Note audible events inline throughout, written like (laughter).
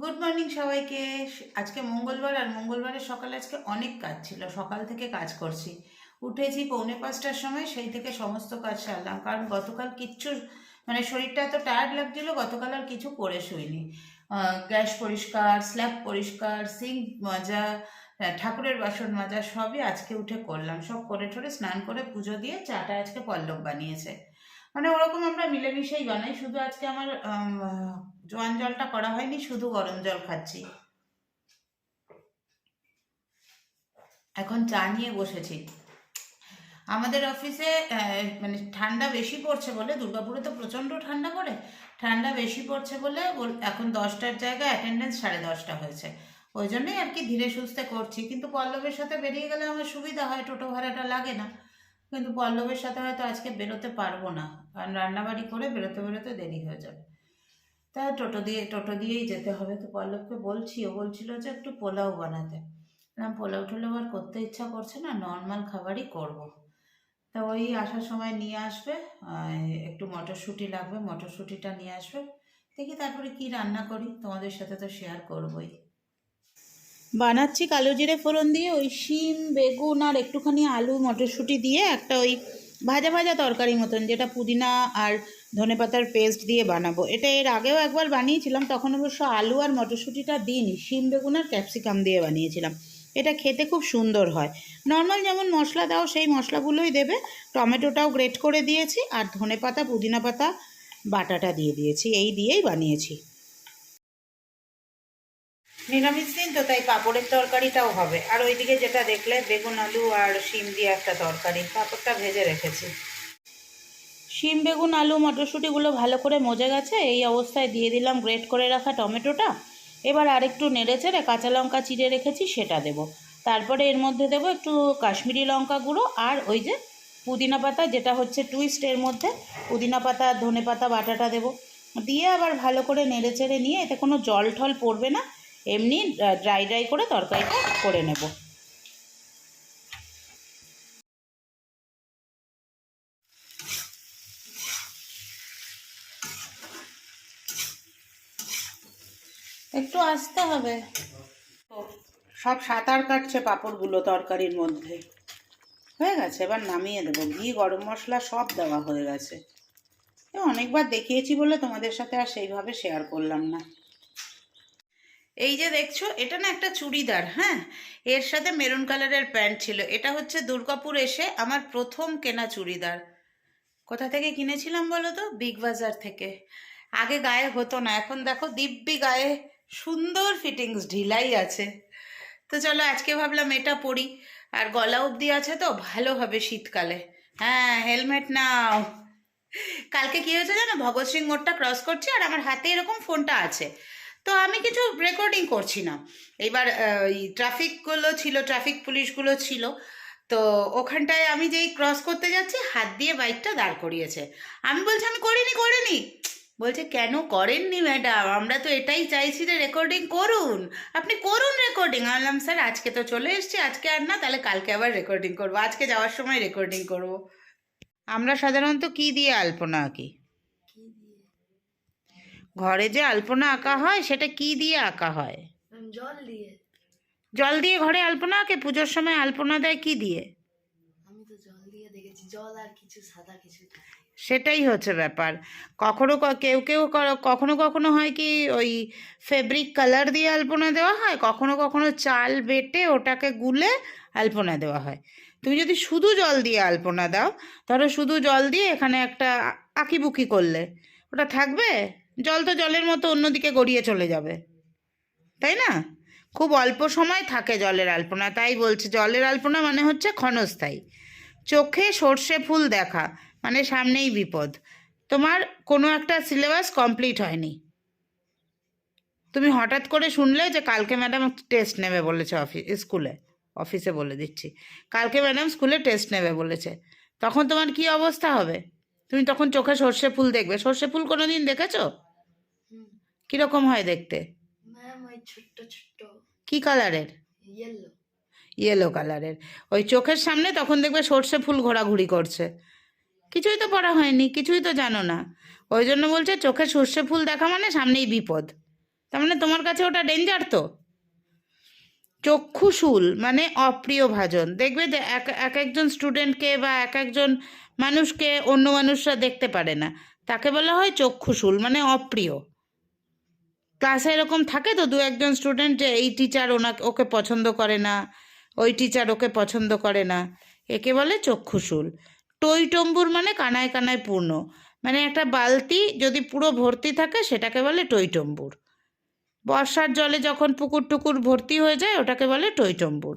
Good morning সবাইকে। আজকে মঙ্গলবার আর মঙ্গলবারের সকালে আজকে অনেক কাজ ছিল। সকাল থেকে কাজ করছি। উঠেছি পৌনে পাঁচটার সময়, সেই থেকে সমস্ত কাজ সারলাম। কারণ গতকাল কিচ্ছু মানে শরীরটা এত টায়ার্ড লাগছিল, গতকাল আর কিছু করে শুইনি। গ্যাস পরিষ্কার স্ল্যাব পরিষ্কার সিঙ্ক মাজা ঠাকুরের বাসন মাজা, সবই আজকে উঠে করলাম। সব করে ঠরে স্নান করে পুজো দিয়ে চাটা আজকে পল্লব বানিয়েছে। মানে ওরকম আমরা মিলেমিশেই বানাই। শুধু আজকে আমার জোয়ান জলটা করা হয়নি, শুধু গরম জল খাচ্ছি। এখন চা নিয়ে বসেছি। আমাদের অফিসে মানে ঠান্ডা বেশি পড়ছে বলে, দুর্গাপুরে তো প্রচণ্ড ঠান্ডা পড়ে, ঠান্ডা বেশি পড়ছে বলে এখন দশটার জায়গায় অ্যাটেন্ডেন্স সাড়ে দশটা হয়েছে। ওই জন্যই আর কি ধীরে সুস্থে করছি। কিন্তু পল্লবের সাথে বেরিয়ে গেলে আমার সুবিধা হয়, টোটো ভাড়াটা লাগে না। কিন্তু পল্লবের সাথে হয়তো আজকে বেরোতে পারব না। কারণ রান্নাবাড়ি করে বেরোতে বেরোতে দেরি হয়ে যাবে। তা টোটো দিয়ে, টোটো দিয়েই যেতে হবে। তো পল্লবকে বলছি, ও বলছিল যে একটু পোলাও বানাতে। না, পোলাও টোলাও আর করতে ইচ্ছা করছে না, নর্মাল খাবারই করব। তা ওই আসার সময় নিয়ে আসবে একটু মটরশুঁটি লাগবে, মটরশুঁটিটা নিয়ে আসবে। দেখি তারপরে কি রান্না করি, তোমাদের সাথে তো শেয়ার করবই। বানাচ্ছি কালো জিরে ফোড়ন দিয়ে, ওই শিম, বেগুন আর একটুখানি আলু, মটরশুঁটি দিয়ে একটা ওই ভাজা ভাজা তরকারি মতন, যেটা পুদিনা আর ধনেপাতার পেস্ট দিয়ে বানাবো। এটা এর আগেও একবার বানিয়েছিলাম, তখন অবশ্য আলু আর মটরশুঁটিটা দিইনি, শিম, বেগুন আর ক্যাপসিকাম দিয়ে বানিয়েছিলাম। এটা খেতে খুব সুন্দর হয়। নর্মাল যেমন মশলা দাও, সেই মশলাগুলোই দেবে। টমেটোটাও গ্রেট করে দিয়েছি, আর ধনেপাতা পুদিনা পাতা, বাটাটা দিয়ে দিয়েছি, এই দিয়েই বানিয়েছি। নিরামিষ দিন তো, তাই পাঁপড়ের তরকারিটাও হবে। আর ওইদিকে যেটা দেখলে, বেগুন, আলু আর শিম দিয়ে একটা তরকারি। পাঁপড়টা ভেজে রেখেছি। শিম, বেগুন, আলু, মটরশুঁটিগুলো ভালো করে মজে গেছে। এই অবস্থায় দিয়ে দিলাম গ্রেট করে রাখা টমেটোটা। এবার আরেকটু নেড়ে চেড়ে কাঁচা লঙ্কা চিড়ে রেখেছি, সেটা দেব। তারপরে এর মধ্যে দেব একটু কাশ্মীরি লঙ্কা গুঁড়ো আর ওই যে পুদিনা পাতা, যেটা হচ্ছে টুইস্ট এর মধ্যে। পুদিনা পাতা আর ধনে পাতা, বাটাটা দেব। দিয়ে আবার ভালো করে নেড়ে চেড়ে নিয়ে, এতে কোনো জল ঠল পড়বে না। এমনি ড্রাই ড্রাই করে তরকারিটা করে নেব। একটু আসতে হবে। সব সাঁতার কাটছে পাঁপড়গুলো তরকারির মধ্যে। হয়ে গেছে এবার নামিয়ে দেবো। ঘি গরম মশলা সব দেওয়া হয়ে গেছে। অনেকবার দেখিয়েছি বলে তোমাদের সাথে আর সেইভাবে শেয়ার করলাম না। এই যে দেখছ, এটা না একটা চুড়িদার হ্যাঁ? এর সাথে মেরুন কালারের প্যান্ট ছিল। এটা হচ্ছে দুর্গাপুর এসে আমার প্রথম কেনা চুড়িদার। কোথা থেকে কিনেছিলাম বলো তো? বিগ বাজার থেকে। আগে গায়ে হতো না, এখন দেখো দিব্যি গায়ে সুন্দর ফিটিংস, ঢিলাই আছে। তো চলো আজকে ভাবলাম এটা পরি। আর গলা অবধি আছে তো, ভালো হবে শীতকালে। হ্যাঁ হেলমেট নাও। কালকে কি হয়েছে জানো? ভগৎ সিং মোড়টা ক্রস করছি আর আমার হাতে এরকম ফোনটা আছে। তো আমি কিছু রেকর্ডিং করছি না। এবার ট্রাফিকগুলো ছিল ট্রাফিক পুলিশগুলো ছিল। তো ওখানটায় আমি যেই ক্রস করতে যাচ্ছি, হাত দিয়ে বাইকটা দাঁড় করিয়েছে। আমি বলছি, আমি করিনি করিনি। বলছে, কেন করেননি ম্যাডাম আমরা তো এটাই চাইছি যে রেকর্ডিং করুন। আপনি করুন রেকর্ডিং আনলাম স্যার, আজকে তো চলে এসেছি, আজকে আর না, তাহলে কালকে আবার রেকর্ডিং করব। আজকে যাওয়ার সময় রেকর্ডিং করব। আমরা সাধারণত কি দিয়ে আলপনা আঁকি? ঘরে যে আলপনা আঁকা হয় সেটা কি দিয়ে আঁকা হয়? জল দিয়ে। জল দিয়ে ঘরে আলপনা আঁকে? পুজোর সময় আলপনা দেয় কি দিয়ে? আমি তো জল দিয়ে দেখেছি জল আর কিছু সাদা কিছু সেটাই হচ্ছে ব্যাপার। কখনো কেউ কেউ কখনো কখনো হয় কি ওই ফেব্রিক কালার দিয়ে আলপনা দেওয়া হয় কখনো কখনো চাল বেটে ওটাকে গুলে আলপনা দেওয়া হয়। তুমি যদি শুধু জল দিয়ে আলপনা দাও ধরো শুধু জল দিয়ে এখানে একটা আঁকিবুকি করলে ওটা থাকবে? জল তো জলের মতো অন্যদিকে গড়িয়ে চলে যাবে। তাই না? খুব অল্প সময় থাকে জলের আলপনা, তাই বলছে। জলের আলপনা মানে হচ্ছে ক্ষণস্থায়ী। চোখে সর্ষে ফুল দেখা মানে সামনেই বিপদ। তোমার কোনো একটা সিলেবাস কমপ্লিট হয়নি। তুমি হঠাৎ করে শুনলে যে কালকে ম্যাডাম টেস্ট নেবে বলেছে অফিস স্কুলে, অফিসে বলে দিচ্ছি। কালকে ম্যাডাম স্কুলে টেস্ট নেবে বলেছে। তখন তোমার কি অবস্থা হবে? তুমি তখন চোখে সর্ষে ফুল দেখবে। সর্ষে ফুল কোনো দিন দেখেছ? কীরকম হয় দেখতে? ম্যাম ওই ছোট্ট ছোট্ট। কি কালারের? ইয়েলো ইয়েলো কালারের। ওই চোখের সামনে তখন দেখবে সর্ষে ফুল ঘোরাঘুরি করছে। কিছুই তো পড়া হয়নি কিছুই তো জানো না। ওই জন্য বলছে চোখে সর্ষে ফুল দেখা মানে সামনেই বিপদ। তার মানে তোমার কাছে ওটা ডেঞ্জার তো? চক্ষুশূল মানে অপ্রিয় ভাজন। দেখবে যে এক এক একজন স্টুডেন্টকে বা এক একজন মানুষকে অন্য মানুষরা দেখতে পারে না। তাকে বলা হয় চক্ষুশূল মানে অপ্রিয়। ক্লাসে এরকম থাকে তো দু একজন স্টুডেন্ট যে এই টিচার ওনাকে ওকে পছন্দ করে না, ওই টিচার ওকে পছন্দ করে না, একে বলে চক্ষুশূল টইটম্বুর মানে কানায় কানায় পূর্ণ। মানে একটা বালতি যদি পুরো ভর্তি থাকে, সেটাকে বলে টইটম্বুর। বর্ষার জলে যখন পুকুর টুকুর ভর্তি হয়ে যায়, ওটাকে বলে টইটম্বুর।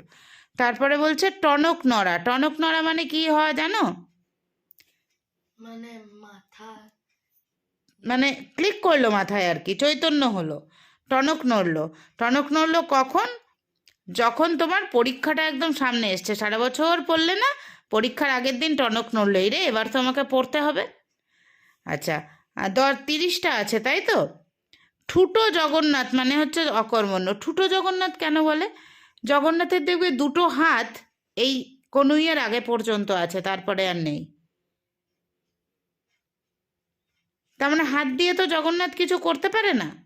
তারপরে বলছে টনক নড়া। টনক নড়া মানে কি হয় জানো? মানে মানে ক্লিক করল মাথায় আর কি, চৈতন্য হলো, টনক নড়লো। টনক নড়লো কখন? যখন তোমার পরীক্ষাটা একদম সামনে এসছে, সারা বছর পড়লে না, পরীক্ষার আগের দিন টনক নড়লো রে, এবার তো আমাকে পড়তে হবে। আচ্ছা আর দর তিরিশটা আছে তাই তো? ঠুটো জগন্নাথ মানে হচ্ছে অকর্মণ্য। ঠুটো জগন্নাথ কেন বলে? জগন্নাথের দেখবে দুটো হাত এই কনুইয়ের আগে পর্যন্ত আছে, তারপরে আর নেই। তার মানে হাত দিয়ে তো জগন্নাথ কিছু করতে পারে না।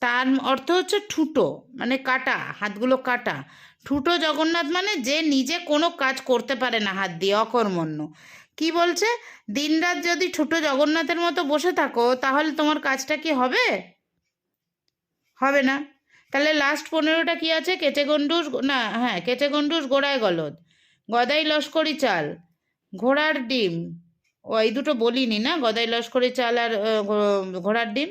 তার অর্থ হচ্ছে ঠুটো মানে কাটা, হাতগুলো কাটা। ঠুটো জগন্নাথ মানে যে নিজে কোনো কাজ করতে পারে না হাত দিয়ে, অকর্মণ্য। কি বলছে? দিনরাত যদি ঠুটো জগন্নাথের মতো বসে থাকো, তাহলে তোমার কাজটা কি হবে? হবে না। তাহলে লাস্ট পনেরোটা কি আছে? কেচে গন্ডুস, না হ্যাঁ কেচে গন্ডুস, গোড়ায় গলদ। গদাই লস্করি চাল, ঘোড়ার ডিম। ও এই দুটো বলিনি না? গদাই লস্করি চাল আর ঘোড়ার ডিম?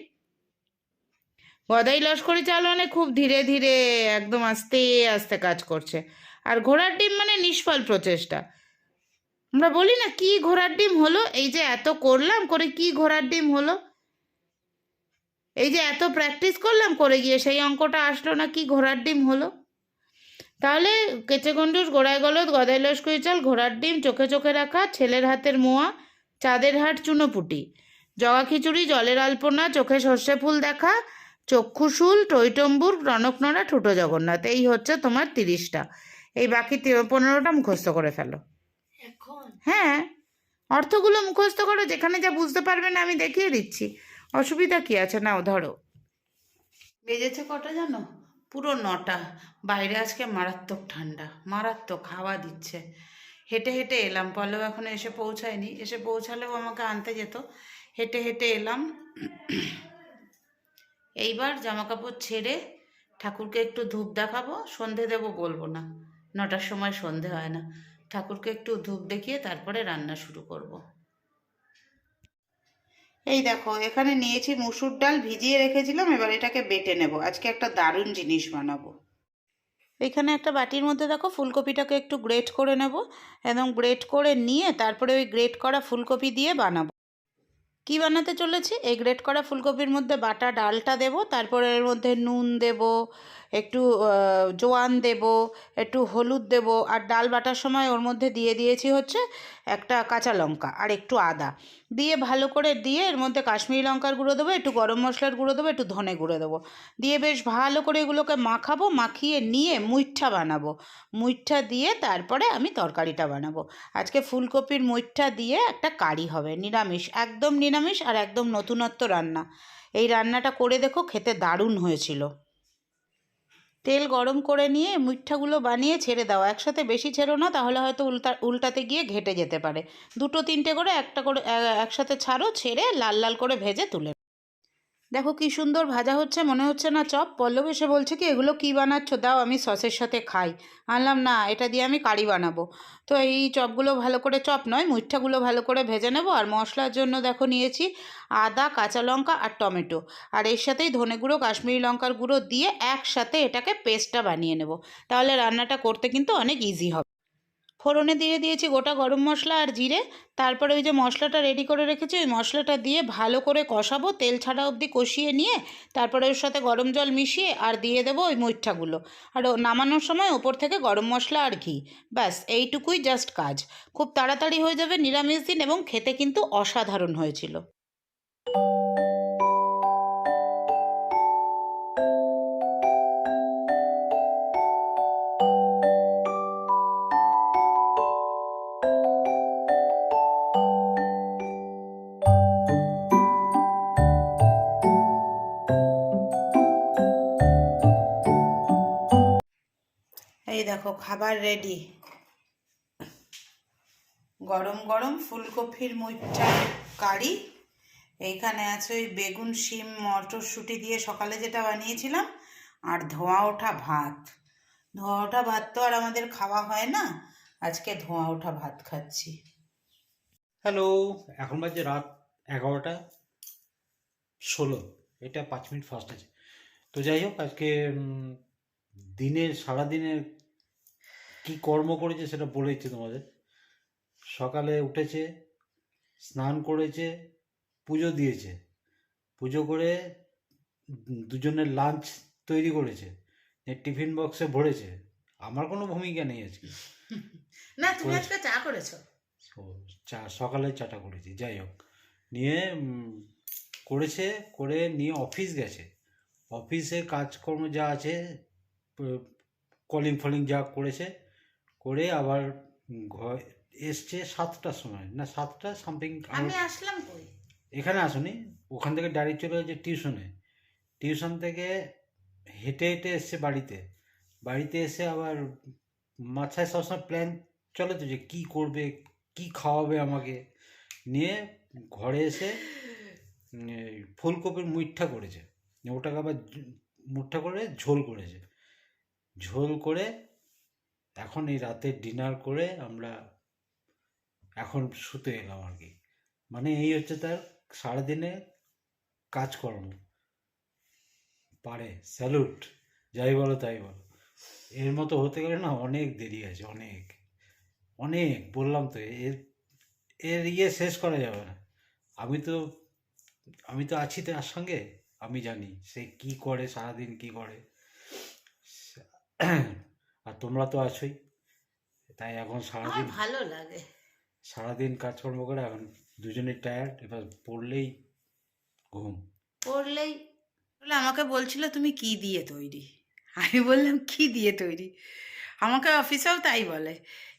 গদাই লস্করি চাল মানে খুব ধীরে ধীরে, একদম আস্তে আস্তে কাজ করছে। আর ঘোড়ার ডিম মানে নিষ্ফল প্রচেষ্টা। আমরা বলি না কি ঘোড়ার ডিম হলো? এই যে এত করলাম, করে কি ঘোড়ার ডিম হলো? এই যে এত প্র্যাকটিস করলাম, করে গিয়ে সেই অঙ্কটা আসলো না কি ঘোড়ার ডিম হলো? তাহলে কেচে গোড়ায় গলদ, গদাই লস্করি চাল, ঘোড়ার ডিম, চোখে চোখে রাখা, ছেলের হাতের মোয়া চাঁদের হাট চুনোপুটি। জগা খিচুড়ি জলের আলপনা চোখে সর্ষে ফুল দেখা চক্ষুশূল টৈটম্বুর রণকনড়া ঠুটো জগন্নাথ। এই হচ্ছে তোমার তিরিশটা। এই বাকি পনেরোটা মুখস্থ করে ফেলো। এখন? হ্যাঁ। অর্থগুলো মুখস্থ করো যেখানে যা বুঝতে পারবে না আমি দেখিয়ে দিচ্ছি। অসুবিধা কি আছে? নাও ধরো। বেজেছে কটা জানো? পুরো নটা। বাইরে আজকে মারাত্মক ঠান্ডা মারাত্মক হাওয়া দিচ্ছে। হেঁটে হেঁটে এলাম। পল্লব এখনও এসে পৌঁছায়নি। এসে পৌঁছালেও আমাকে আনতে যেত। হেঁটে হেঁটে এলাম। এইবার জামা কাপড় ছেড়ে ঠাকুরকে একটু ধূপ দেখাবো। সন্ধে দেবো বলব না। নটার সময় সন্ধে হয় না। ঠাকুরকে একটু ধূপ দেখিয়ে তারপরে রান্না শুরু করব। এই দেখো, এখানে নিয়েছি মুসুর ডাল ভিজিয়ে রেখেছিলাম। এবার এটাকে বেটে নেব। আজকে একটা দারুণ জিনিস বানাবো। এখানে একটা বাটির মধ্যে দেখো ফুলকপিটাকে একটু গ্রেট করে নেব। এবং গ্রেট করে নিয়ে তারপরে ওই গ্রেট করা ফুলকপি দিয়ে বানাবো। কি বানাতে চলেছি? এই গ্রেট করা ফুলকপির মধ্যে বাটা, ডালটা দেব, তারপরে এর মধ্যে নুন দেব, একটু জোয়ান দেব, একটু হলুদ দেব, আর ডাল বাটার সময় ওর মধ্যে দিয়ে দিয়েছি হচ্ছে একটা কাঁচা লঙ্কা আর একটু আদা। দিয়ে ভালো করে দিয়ে এর মধ্যে কাশ্মীরি লঙ্কার গুঁড়ো দেবো, একটু গরম মশলার গুঁড়ো দেবো, একটু ধনে গুঁড়ো দেবো। দিয়ে বেশ ভালো করে এগুলোকে মাখাবো, মাখিয়ে নিয়ে মুইঠা বানাবো। মুইঠা দিয়ে তারপরে আমি তরকারিটা বানাবো। আজকে ফুলকপির মুইঠা দিয়ে একটা কারি হবে, নিরামিষ, একদম নিরামিষ। আর একদম নতুনত্ব রান্না। এই রান্নাটা করে দেখো খেতে দারুণ হয়েছিল। তেল গরম করে নিয়ে মিঠাগুলো বানিয়ে ছেড়ে দাও। একসাথে বেশি ছেড়ো না, তাহলে হয়তো উল্টা, উল্টাতে গিয়ে ঘেটে যেতে পারে। দুটো তিনটে করে একটা করে একসাথে ছাড়ো, ছেড়ে লাল লাল করে ভেজে তুলে দেখো কি সুন্দর ভাজা হচ্ছে, মনে হচ্ছে না চপ। পল্লব এসে বলছে কি, এগুলো কি বানাচ্ছ? দাও, আমি সসের সাথে খাই। আনলাম, না, এটা দিয়ে আমি কারি বানাবো। তো এই চপগুলো ভালো করে, চপ নয়, মুইঠাগুলো ভালো করে ভেজে নেব। আর মশলার জন্য দেখো নিয়েছি আদা, কাঁচা লঙ্কা আর টমেটো। আর এর সাথেই ধনে গুঁড়ো, কাশ্মীরি লঙ্কার গুঁড়ো দিয়ে একসাথে এটাকে পেস্টটা বানিয়ে নেব। তাহলে রান্নাটা করতে কিন্তু অনেক ইজি হবে। ফোড়নে দিয়ে দিয়েছি গোটা গরম মশলা আর জিরে। তারপরে ওই যে মশলাটা রেডি করে রেখেছি, ওই মশলাটা দিয়ে ভালো করে কষাবো। তেল ছাড়া অবধি কষিয়ে নিয়ে তারপরে ওর সাথে গরম জল মিশিয়ে আর দিয়ে দেবো ওই মুইঠাগুলো। আর নামানোর সময় ওপর থেকে গরম মশলা আর ঘি। ব্যাস, এইটুকুই জাস্ট কাজ। খুব তাড়াতাড়ি হয়ে যাবে নিরামিষ দিন এবং খেতে কিন্তু অসাধারণ হয়েছিল। দেখো, খাবার রেডি গরম গরম ফুলকপির মুইটা কারি। এইখানে আছে ওই বেগুন, শিম, মটরশুঁটি দিয়ে সকালে যেটা বানিয়েছিলাম, আর ধোঁয়া ওঠা ভাত। ধোঁয়া ওঠা ভাত তো আর আমাদের খাওয়া হয় না। আজকে ধোঁয়া ওঠা ভাত খাচ্ছি। হ্যালো এখন বাজে রাত এগারোটা ষোলো। এটা পাঁচ মিনিট ফার্স্ট আছে। তো যাই হোক, আজকে দিনের, সারাদিনের কি কর্ম করেছে সেটা বলে দিচ্ছি তোমাদের। সকালে উঠেছে স্নান করেছে পুজো দিয়েছে। পুজো করে দুজনের লাঞ্চ তৈরি করেছে। টিফিন বক্সে ভরেছে। আমার কোনো ভূমিকা নেই আজকে। (laughs) না তুমি আজকে চা করেছ? ও চা সকালে চাটা করেছি যাই হোক। নিয়ে করেছে করে নিয়ে অফিস গেছে। অফিসে কাজকর্ম যা আছে কলিং ফলিং যা করেছে করে আবার ঘর এসছে সাতটার সময়। না সাতটা সামথিং আমি আসলাম কই? এখানে আসুনি। ওখান থেকে ডাইরেক্ট চলে গেছে টিউশনে টিউশন থেকে হেঁটে হেঁটে এসছে বাড়িতে। বাড়িতে এসে আবার মাথায় সবসময় প্ল্যান চলে তো যে কী করবে কি খাওয়াবে আমাকে। নিয়ে ঘরে এসে ফুলকপির মুইঠা করেছে। ওটাকে আবার মুঠা করে ঝোল করেছে। ঝোল করে এখন এই রাতে ডিনার করে আমরা এখন শুতে এলাম আর কি। মানে এই হচ্ছে তার সারাদিনে কাজকর্ম। পারে স্যালুট যাই বলো তাই বলো। এর মতো হতে গেলে না অনেক দেরি আছে, অনেক। অনেক, বললাম তো, এর এর ইয়ে শেষ করা যাবে না। আমি তো আমি তো আছি তার সঙ্গে, আমি জানি সে কি করে, সারাদিন কি করে। আর তোমরা তো আছোই। তাই এখন সারাদিন ভালো লাগে। সারাদিন কাজকর্ম করে এখন দুজনে টায়ার্ড এবার পড়লেই ঘুম। পড়লেই বলে আমাকে বলছিল তুমি কি দিয়ে তৈরি? আমি বললাম কি দিয়ে তৈরি? আমাকে অফিসেও তাই বলে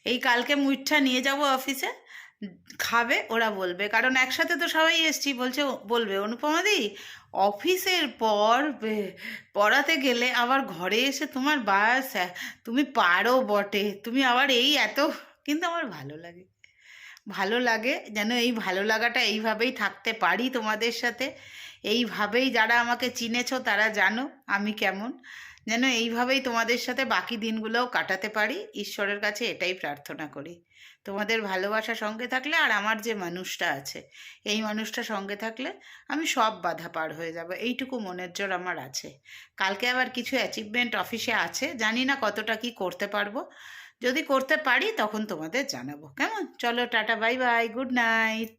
এই কালকে মুইঠা নিয়ে যাব অফিসে খাবে, ওরা বলবে। কারণ একসাথে তো সবাই এসছি, বলছে, বলবে, অনুপমাদি, অফিসের পর পড়াতে গেলে আবার ঘরে এসে তোমার বাস তুমি পারো বটে। তুমি আবার এই এত কিন্তু আমার ভালো লাগে। ভালো লাগে যেন এই ভালো লাগাটা এইভাবেই থাকতে পারি তোমাদের সাথে। এইভাবেই যারা আমাকে চিনেছো তারা জানো আমি কেমন। যেন এইভাবেই তোমাদের সাথে বাকি দিনগুলোও কাটাতে পারি, ঈশ্বরের কাছে এটাই প্রার্থনা করি। তোমাদের ভালোবাসা সঙ্গে থাকলে আর আমার যে মানুষটা আছে, এই মানুষটা সঙ্গে থাকলে আমি সব বাধা পার হয়ে যাব, এইটুকু মনের জোর আমার আছে। কালকে আবার কিছু অ্যাচিভমেন্ট অফিসে আছে, জানি না কতটা কি করতে পারব। যদি করতে পারি তখন তোমাদের জানাব। কেমন? চলো, tata bye bye good night